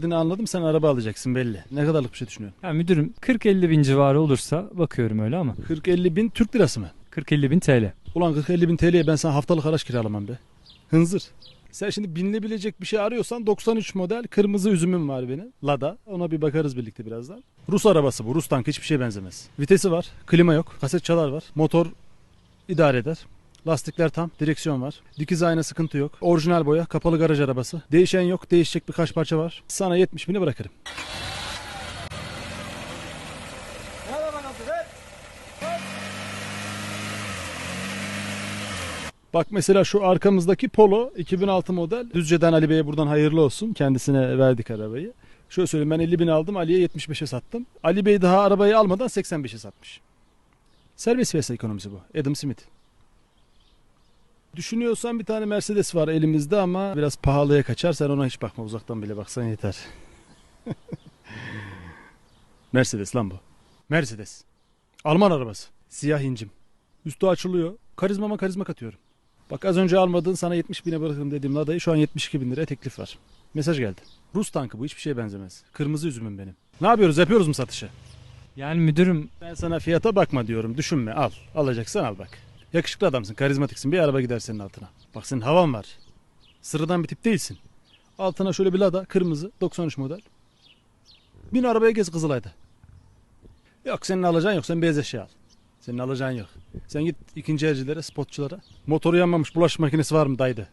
Dediğini anladım sen araba alacaksın belli. Ne kadarlık bir şey düşünüyorsun? Ya müdürüm 40-50 bin civarı olursa bakıyorum öyle ama 40-50 bin Türk lirası mı? 40-50 bin TL. Ulan 40-50 bin TL'ye ben sana haftalık araç kiralamam be. Hınzır. Sen şimdi binilebilecek bir şey arıyorsan 93 model kırmızı üzümüm var benim. Lada. Ona bir bakarız birlikte birazdan. Rus arabası bu. Rus tankı hiçbir şeye benzemez. Vitesi var. Klima yok. Kaset çalar var. Motor idare eder. Lastikler tam. Direksiyon var. Dikiz ayna sıkıntı yok. Orijinal boya. Kapalı garaj arabası. Değişen yok. Değişecek birkaç parça var. Sana 70 bini bırakırım. Bak mesela şu arkamızdaki Polo 2006 model. Düzce'den Ali Bey'e buradan hayırlı olsun. Kendisine verdik arabayı. Şöyle söyleyeyim ben 50 bin aldım Ali'ye 75'e sattım. Ali Bey daha arabayı almadan 85'e satmış. Serbest piyasa ekonomisi bu. Adam Smith. Düşünüyorsan bir tane Mercedes var elimizde ama biraz pahalıya kaçar. Sen ona hiç bakma uzaktan bile baksan yeter. Mercedes lan bu. Mercedes. Alman arabası. Siyah incim. Üstü açılıyor. Karizmama karizma katıyorum. Bak az önce almadığın sana 70 bine bırakırım dediğim Lada'yı şu an 72 bin liraya teklif var. Mesaj geldi. Rus tankı bu hiçbir şeye benzemez. Kırmızı üzümüm benim. Ne yapıyoruz yapıyoruz mu satışı? Yani müdürüm Ben sana fiyata bakma diyorum düşünme al. Alacaksan al bak. Yakışıklı adamsın karizmatiksin bir araba gider senin altına. Bak senin havan var. Sıradan bir tip değilsin. Altına şöyle bir Lada kırmızı 93 model. Bin arabaya gez Kızılay'da. Yok senin alacağın yok sen beyaz eşya al. Senin alacağın yok. Sen git ikinci elcilere, spotçulara. Motoru yanmamış bulaşık makinesi var mı daydı?